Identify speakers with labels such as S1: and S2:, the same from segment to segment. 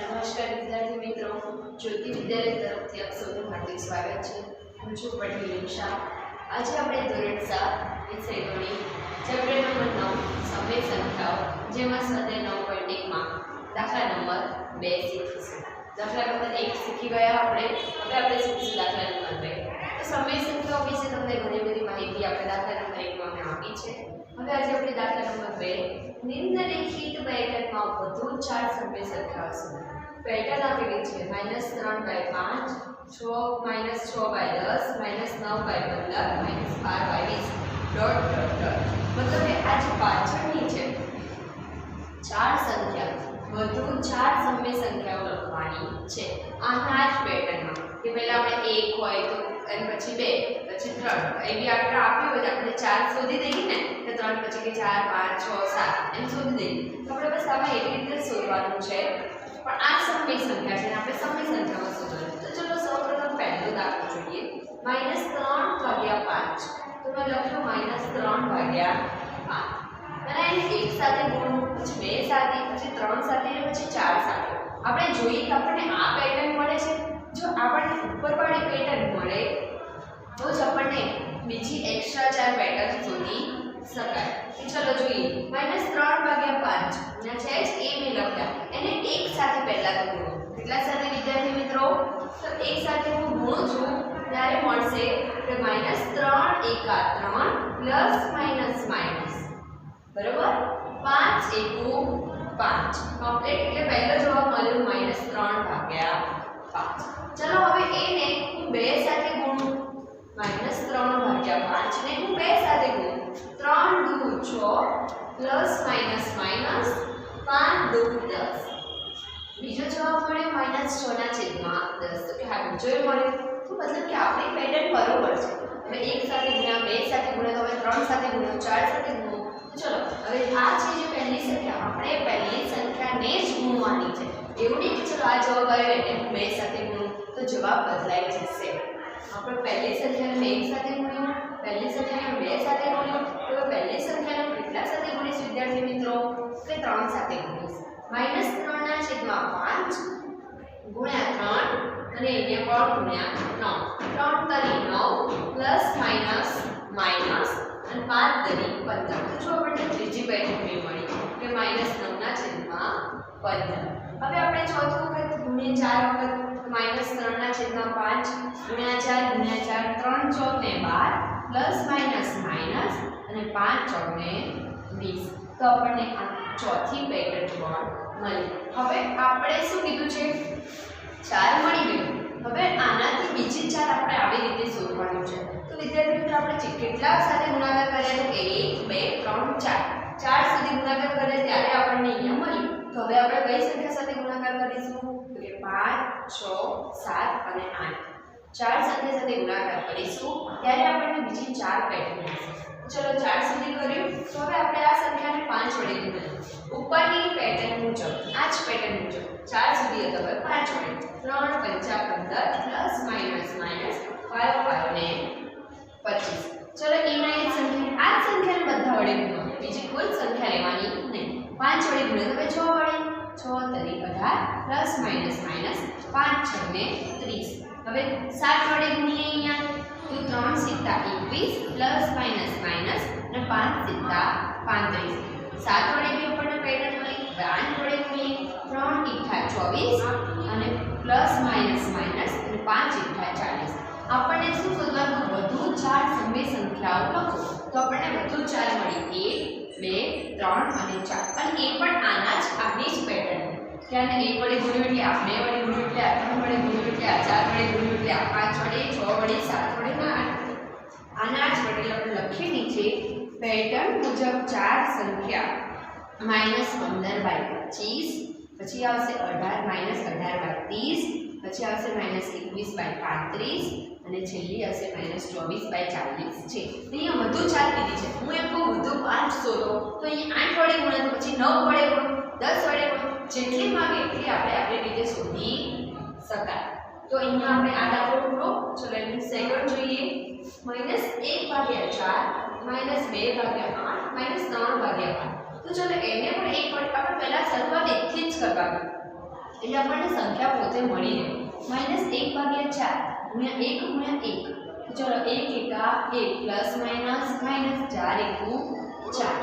S1: નમસ્કાર વિદ્યાર્થી મિત્રો. જ્યોતિ વિદ્યાલય તરફથી આપ સૌનું હાર્દિક સ્વાગત છે. હું છું પટેલ નિશા આજે આપણે ધોરણ સાત વિષય ગણિત ચેપ્ટર નંબર નવ, સમય સંખ્યાઓ, જેમાં સાથે નવ પોઈન્ટ એકમાં દાખલા નંબર બે શીખીશું. દાખલા નંબર એક શીખી ગયા આપણે. હવે આપણે શીખીશું દાખલા નંબર બે. તો સમય સંખ્યાઓ વિશે તમને ઘણી બધી માહિતી આપણે દાખલા નંબર એકમાં આપી છે. હવે આજે આપણે દાખલા નંબર બે નિમ્નલિખિત પેટર્નમાં વધુ ચાર સભ્ય છે પેટર્ન આપેલી છે. માઇનસ ત્રણ બાય પાંચ, છ માઇનસ છ બાય દસ, માઇનસ નવ બાય પંદર, માઇનસ બાર બાય વીસ. Dot dot dot. મતલબ કે આ જે પાછળની છે, ચાર સંખ્યા, વધુ ચાર સભ્ય સંખ્યાઓ લખવાની છે. આના જ પેટર્નમાં. કે પહેલાં આપણે એક હોય તો અને પછી બે, પછી ત્રણ. એવી આપણે આપ્યું હોય આપણે ચાર શોધી દઈએ ને, તો ત્રણ પછી કે ચાર, પાંચ, છ, સાત, એમ શોધી દઈએ. તો આપણે બસ આમાં એવી રીતે શોધવાનું છે. પણ આ સમય સંખ્યા છે આપણે સમય સંખ્યામાં શોધવાનું તો ચલો સૌપ્રથમ પહેલો દાખલો જોઈએ. માઇનસ ત્રણ ભાગ્યા પાંચ. તો મેં લખ્યું માઇનસ ત્રણ ભાગ્યા પાંચ. અને એને એક સાથે ગુણવું પછી બે સાથે, પછી ત્રણ સાથે પછી ચાર સાથે. આપણે જોઈએ કે આપણને આ પેટર્ન મળે છે? જો આપણને ઉપરવાળી પેટર્ન મળે તો જ આપણને બીજી એક્સ્ટ્રા ચાર પેટર્ન શોધી શકાય. તો ચલો જોઈએ. માઇનસ ત્રણ ભાગ્યા પાંચ. જ્યાં છે જ એ મેં લખ્યા. એને એક સાથે પહેલા તો ગુણો કેટલા સાથે વિદ્યાર્થી મિત્રો? તો એક સાથે હું ગુણું છું, ત્યારે મળશે કે માઇનસ ત્રણ એકા ત્રણ પ્લસ માઇનસ માઇનસ બરાબર? પાંચ એકુ પાંચ. કમ્પ્લીટ એટલે પહેલો જવાબ મળ્યો માઇનસ ત્રણ ભાગ્યા પાંચ ચલો હવે એને હું બે સાથે ગુણું માઇનસ ત્રણ ભાગ્યા પાંચ ને હું બે સાથે ગુણું ત્રણ દુ છ પ્લસ માઇનસ માઇનસ પાંચ દુ દસ બીજો જવાબ મળ્યો માઇનસ છ ના છેદમાં દસ. તો કે હા, બીજો મળ્યો. તો મતલબ કે આપણી પેટર્ન બરોબર છે. હવે એક સાથે ગુણ્યા બે સાથે ગુણ્યા હવે ત્રણ સાથે ગુણ્યો, ચાર સાથે ગુણો ચલો, હવે આ છે જે પહેલી સંખ્યા. આપણે પહેલી સંખ્યાને જ ગુણવાની છે. એવું નહીં કે ચલો આ જવાબ આવ્યો એટલે હું બે સાથે ગુણું. તો જવાબ બદલાઈ જશે. આપણે પહેલી સંખ્યાને એક સાથે ગુણ્યું પહેલી સંખ્યાને બે સાથે ગુણ્યું તો પહેલી સંખ્યાને કેટલા સાથે ગુણીશ વિદ્યાર્થી મિત્રો? કે ત્રણ સાથે ગુણીશ માઇનસ ત્રણના છેદમાં પાંચ ગુણ્યા ત્રણ, અને એને પણ ગુણ્યા ત્રણ. ત્રણ તરી નવ પ્લસ માઇનસ માઇનસ, અને પાંચ તરી પંદર. તો જો આપણને ત્રીજી પેટર્ન મળી કે માઇનસ નવના છેદમાં પંદર. હવે આપણે ચોથું વખત ગુણ્યા ચાર વખત માઇનસ ત્રણના છેદમાં પાંચ ગુણ્યા ચાર ગુણ્યા ચાર ત્રણ ચોક ને બાર પ્લસ માઇનસ માઇનસ અને પાંચ ચોક ને વીસ. તો આપણને આ ચોથી પેટર્ન પણ મળી. હવે આપણે શું કીધું છે? ચાર મળી ગયું. હવે આનાથી બીજી ચાર આપણે આવી રીતે શોધવાનું છે. તો વિદ્યાર્થી મિત્રો આપણે કેટલા સાથે ગુણાકાર કર્યા તો એક, બે, ત્રણ, ચાર. ચાર સુધી ગુણાકાર કર્યા ત્યારે આપણને અહીંયા મળ્યું તો હવે આપણે કઈ સંખ્યા સાથે ગુણાકાર કરીશું? પાંચ છ સાત અને આઠ ચાર સંખ્યા સાથે ગુણાકાર કરીશું. ત્યારે આપણને બીજી ચાર પેટર્ન મળશે. ચલો ચાર સુધી કર્યું. તો હવે આપણે આ સંખ્યાને પાંચ વડે ગુણીશું ઉપરની પેટર્ન મુજબ, આ જ પેટર્ન મુજબ ચાર સુધી હવે પાંચ વડે. ત્રણ, પંચા, પંદર, plus, minus minus five five ને પચીસ. ચલો એના એક સંખ્યા. આ સંખ્યાને બધા વડે ગુણો. બીજી કોઈ સંખ્યા લેવાની નહીં. પાંચ વડે ગુણો. તો હવે છ વડે. છ, તરી અઢાર પ્લસ, માઇનસ પાંચ છ ને ત્રીસ. હવે સાત વડે ગુણીએ અહીંયા. તો ત્રણ સિત્તા એકવીસ પ્લસ માઇનસ માઇનસ અને પાંચ સિત્તા પાંત્રીસ. સાત વડે બી આપણને પેટર્ન મળી આઠ વડે ગુણીએ. ત્રણ ઇઠા ચોવીસ અને પ્લસ માઇનસ માઇનસ અને પાંચ ઇઠા ચાલીસ. આપણને શું શોધવાનું? વધુ ચાર સમય સંખ્યાઓ લખો. તો આપણને વધુ ચાર મળી એક, બે, ત્રણ અને ચાર. અને એ પણ આના જ, આની જ પેટર્ન આને એક વડે ગુણ્યું એટલે આ બે વડે ગુણ્યું એટલે આ ત્રણ વડે ગુણ્યું એટલે આ ચાર વડે ગુણ્યું એટલે આ પાંચ વડે છ વડે સાત વડે આઠ આના જ વડે આપણે લખીએ નીચે પેટર્ન મુજબ ચાર સંખ્યા. માઇનસ પંદર બાય પચીસ, પછી આવશે અઢાર માઇનસ અઢાર બાય ત્રીસ, પછી આવશે માઇનસ એકવીસ બાય પાંત્રીસ, અને છેલ્લી આવશે માઇનસ ચોવીસ બાય ચાલીસ છે. અહીંયા વધુ ચાર કીધી છે. હું એમ કહું, વધુ પાંચ શોધો તો અહીં આઠ વડે ગુણે તો પછી નવ વડે ગુણો દસ વડે ગુણો જેટલી માંગે એટલી આપણે આપણી રીતે શોધી શકાય. તો અહીંયા આપણે આ દાખલો પૂરો. ચલો એનું સેકન્ડ જોઈએ. માઇનસ એક ભાગ્યા ચાર માઇનસ બે ભાગ્યા આઠ માઇનસ ત્રણ ભાગ્યા પાંચ તો ચલો એને પણ એક વડે આપણે પહેલા શરૂઆત એકથી જ કરવાની. એટલે આપણને સંખ્યા પોતે મળી રહે. માઇનસ એક ભાગ્યા ચાર, ગુણ્યા એક ગુણ્યા એક. ચલો એક એકા એક પ્લસ માઇનસ માઇનસ ચાર એકું ચાર.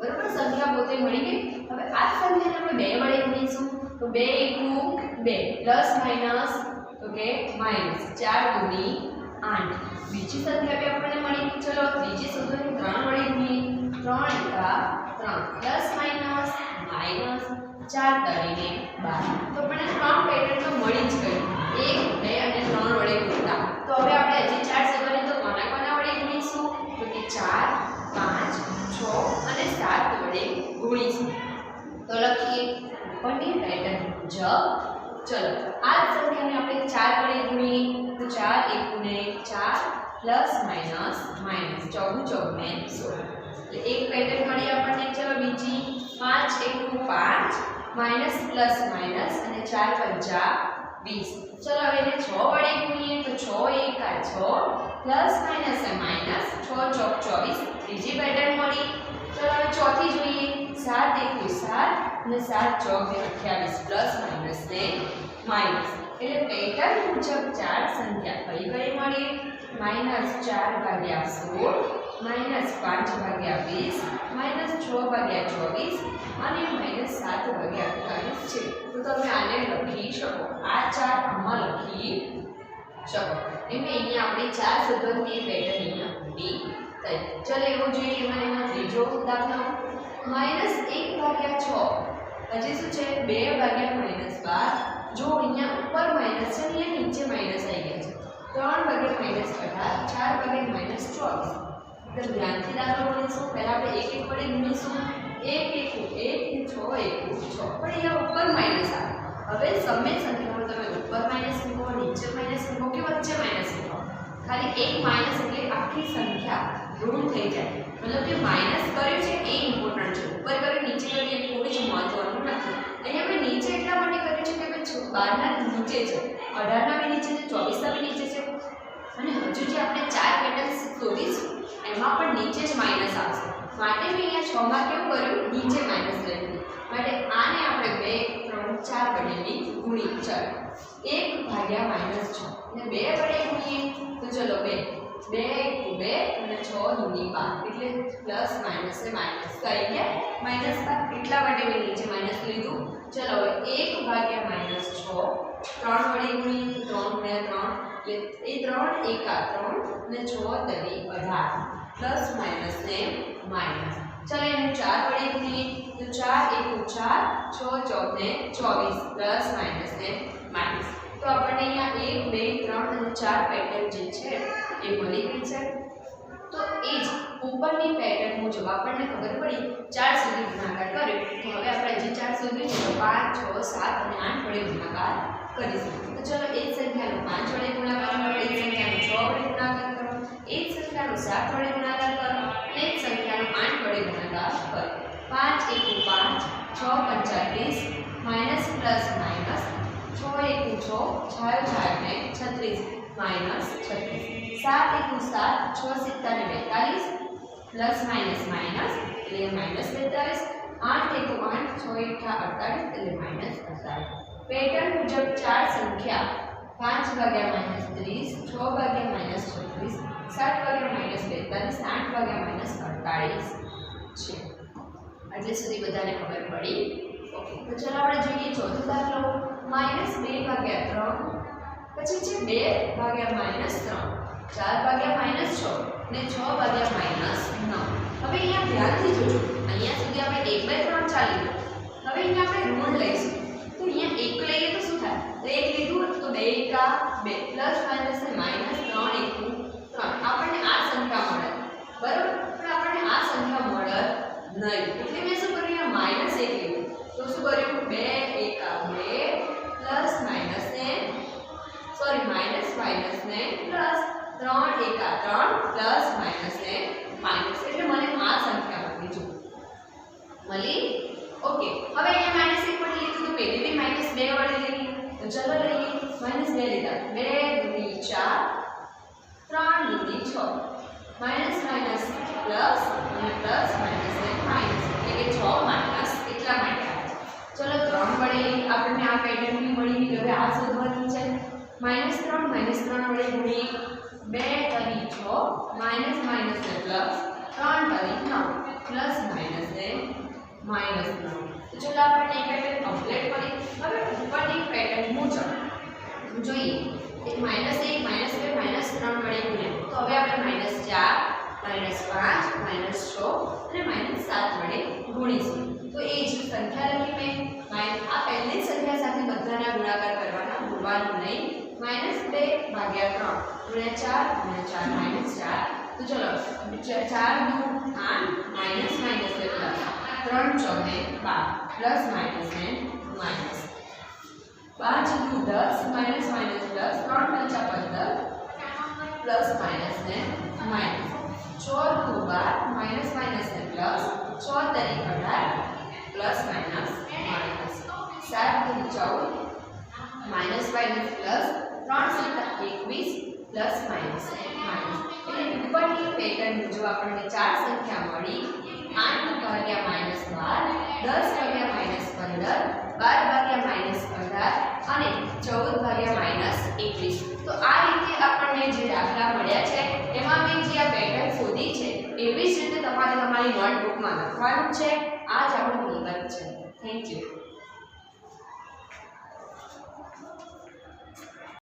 S1: બરોબર? સંખ્યા પોતે મળી ગઈ. હવે આ સંખ્યાને આપણે બે વડે ગુણીશું. તો બે એકું બે, પ્લસ માઇનસ તો કે માઇનસ. ચાર ગુણી આઠ. બીજી સંખ્યા બી આપણને મળી ગઈ. ચલો, ત્રીજી સંખ્યાને ત્રણ ચલો, આ સંખ્યાને આપણે ચાર વડે ગુણીએ, તો ચાર એકુને ચાર પ્લસ માઇનસ માઇનસ ચોગું ચોગું ને સોળ. એટલે એક પેટર્ન મળી આપણને, ચલો બીજી પાંચ એકનું પાંચ, માઇનસ પ્લસ માઇનસ, અને ચાર પંચા વીસ. ચલો હવે એને છ વડે ગુણીએ, તો છ એકા છ, પ્લસ માઇનસ એ માઇનસ, છ ચોક ચોવીસ, ત્રીજી પેટર્ન મળી. ચલો હવે ચોથી જોઈએ, સાત એકવીસ સાત અને સાત ચોક અઠ્યાવીસ પ્લસ માઇનસ ને માઇનસ એટલે પેટર્ન મુજબ ચાર સંખ્યા કઈ કઈ મળી? માઇનસ ચાર ભાગ્યા સોળ માઇનસ પાંચ ભાગ્યા વીસ માઇનસ છ ભાગ્યા ચોવીસ અને માઇનસ સાત ભાગ્યા અઠ્યાવીસ છે. તો તમે આને લખી શકો. આ ચાર આમાં લખી શકો. એટલે અહીંયા આપણે ચાર સૂત્રોની પેટર્ન અહીંયા ઊભી થઈ ચલો એવું જોઈએ મને એમાં ત્રીજો દાખલો. માઇનસ એક ભાગ્યા છ. હજી શું છે બે ભાગ્યા માઇનસ બાર જો અહીંયા ઉપર માઇનસ છે અહીંયા નીચે માઇનસ આવી ગયા છે ત્રણ ભાગ્યા માઇનસ અઢાર ચાર ભાગ્યા માઇનસ ચોવીસ તો ધ્યાનથી દાખલો ગણીશું પહેલા આપણે એક એક વડે ગુણીશું એક એકુ એક ને છ એકુ છ પણ અહીંયા ઉપર માઇનસ આવે હવે સમે સંખ્યામાં તમે ઉપર માઇનસ મૂકો નીચે માઇનસ મૂકો કે વચ્ચે માઇનસ મૂકો ખાલી એક માઇનસ એટલે આખી સંખ્યા ઋણ થઈ જાય મતલબ કે માઇનસ કર્યું છે એ ઇમ્પોર્ટન્ટ છે ઉપર કર્યું નીચે કર્યું એ થોડી બારના નીચે છે. અઢારના બી નીચે છે, ચોવીસના નીચે છે. અને હજુ જે આપણે ચાર પેટર્ન શોધીશું, એમાં પણ નીચે જ માઇનસ આવશે. માટે મેં અહીંયા છમાં કેવું કર્યું, નીચે માઇનસ લઈ માટે આને આપણે બે, ત્રણ, ચાર બનેલી ગુણી ચાર એક ભાગ્યા માઇનસ છ. અને બે વડે ગુણીએ, તો ચલો બે. બે બે અને છ દૂની બાર એટલે પ્લસ માઇનસ ને માઇનસ. કરી ગયા માઇનસ બાર એટલા માટે મેં નીચે માઇનસ લીધું. ચલો હવે એક ભાગ્યા માઇનસ છ, ત્રણ વડે ગુણી ત્રણ ગુણ્યા ત્રણ. એ ત્રણ એકા ત્રણ અને છ તરી અઢાર. પ્લસ માઇનસ ને માઇનસ. ચાલો એને ચાર વડે ગુણીએ. તો ચાર એક ચાર, છ ચોક ને ચોવીસ. પ્લસ માઇનસ ને માઇનસ. તો આપણને અહીંયા એક, બે, ત્રણ અને ચાર પેટર્ન જે છે, એ મળી ગઈ છે. તો એ જ ઉપરની પેટર્ન મુજબ આપણને ખબર પડી, ચાર સુધી ગુણાકાર કર્યો. તો હવે આપણે જે ચાર સુધી છે, પાંચ, છ, સાત અને આઠ વડે ગુણાકાર કરીશું. તો ચલો એ જ સંખ્યાનો પાંચ વડે ગુણાકાર કરો એ જ સંખ્યાનો છ વડે ગુણાકાર કરો એ જ સંખ્યાનો સાત વડે ગુણાકાર કરો અને એ સંખ્યાનો આઠ વડે ગુણાકાર કરો. પાંચ એકુ પાંચ, છ પંચાલીસ માઇનસ પ્લસ માઇનસ છ એકુ છ છાયો ચાર ને છત્રીસ માઇનસ છત્રીસ સાત એકુ સાત છ સિત્તેર ને બેતાલીસ પ્લસ માઇનસ માઇનસ એટલે માઇનસ બેતાલીસ આઠ એકુ આઠ છ એઠા અડતાલીસ એટલે માઇનસ અડતાલીસ પેટર્ન મુજબ ચાર સંખ્યા પાંચ ભાગ્યા માઇનસ ત્રીસ છ ભાગ્યા માઇનસ છત્રીસ સાત ભાગ્યા માઇનસ બેતાલીસ આઠ ભાગ્યા માઇનસ અડતાલીસ છે આજે સુધી બધાને ખબર પડી ઓકે તો ચાલો આપણે જોઈએ ચોથો દાખલો માઇનસ બે ભાગ્યા ત્રણ, પછી છે બે ભાગ્યા માઇનસ ત્રણ, ચાર ભાગ્યા માઇનસ છ ને છ ભાગ્યા માઇનસ નવ. હવે અહીંયા ધ્યાનથી જોજો, અહીંયા સુધી આપણે એક બે ત્રણ ચાલી હવે અહીંયા આપણે ઋણ લઈશું. તો અહીંયા એક લઈએ તો શું થાય? તો એક લીધું તો બે એકા બે, પ્લસ માઇનસ ને માઇનસ ત્રણ એકુ ત્રણ આપણને આ સંખ્યા મળે બરાબર પણ આપણને આ સંખ્યા મળે નહીં એટલે મેં શું કર્યું અહીંયા માઇનસ એક લીધું તો શું કર્યું બે એકા બે પ્લસ માઇનસ ને સોરી માઇનસ માઇનસ ને પ્લસ ત્રણ એકા ત્રણ પ્લસ માઇનસ ને માઇનસ એટલે મને આ સંખ્યા મળી જો મળી ઓકે હવે અહીંયા માઇનસ એક વડે લીધું તો પેલી બી માઇનસ બે વડે લીધી તો ચલો લઈએ માઇનસ બે લીધા બે દૂની ચાર ત્રણ દૂની છ માઇનસ માઇનસ પ્લસ અને પ્લસ માઇનસ ને માઇનસ એટલે કે છ માઇનસ એટલા માટે આવે ચલો ત્રણ વડે આપણે આપણને આ પેટર્ન બી મળી ગઈ હવે આ શોધવાની છે માઇનસ ત્રણ માઇનસ ત્રણ વડે ગુણી બે કરી છ માઇનસ માઇનસ ને પ્લસ ત્રણ કરી નવ પ્લસ માઇનસ ને માઇનસ નવ તો ચલો આપણને એક પેટર્ન કમ્પ્લીટ કરી હવે ઉપરની પેટર્ન મુજબ. જોઈએ, એક માઇનસ એક માઇનસ બે માઇનસ ત્રણ વડે ગુણ્યા. તો હવે આપણે માઇનસ ચાર માઇનસ પાંચ માઇનસ છ અને માઇનસ સાત વડે ગુણીશું. તો એ જ સંખ્યા લખી મેં. માઇનસ આ પહેલી જ સંખ્યા સાથે બધાના ગુણાકાર કરવાના ભૂલવાનું નહીં. માઇનસ બે ભાગ્યા ત્રણ. ગુણ્યા ચાર ગુણ્યા ચાર માઇનસ ચાર. તો ચલો ચ- ચાર દુ આઠ માઇનસ માઇનસ ને પ્લસ ત્રણ ચોને બાર. પ્લસ માઇનસ ને માઇનસ પાંચ દુ દસ માઇનસ માઇનસ પ્લસ ત્રણ પંચા પંદર પ્લસ માઇનસ ને માઇનસ છ દુ બાર માઇનસ માઇનસ ને પ્લસ છ તરી અઢાર પ્લસ માઇનસ માઇનસ સાત દુ ચૌદ માઇનસ માઇનસ પ્લસ ત્રણ સત્તા એકવીસ પ્લસ માઇનસ માઇનસ એટલે ઉપરની પેટર્ન મુજબ આપણને ચાર સંખ્યા મળી આઠ ભાગ્યા માઇનસ બાર દસ ભાગ્યા માઇનસ પંદર બાર ભાગ્યા માઇનસ અઢાર અને ચૌદ ભાગ્યા માઇનસ એકવીસ. તો આ રીતે આપણને જે દાખલા મળ્યા છે, એમાં મેં જે આ પેટર્ન શોધી છે, એવી જ રીતે તમારે તમારી નોટબુકમાં લખવાનું છે. આ જ આપણું હોમવર્ક છે. Thank you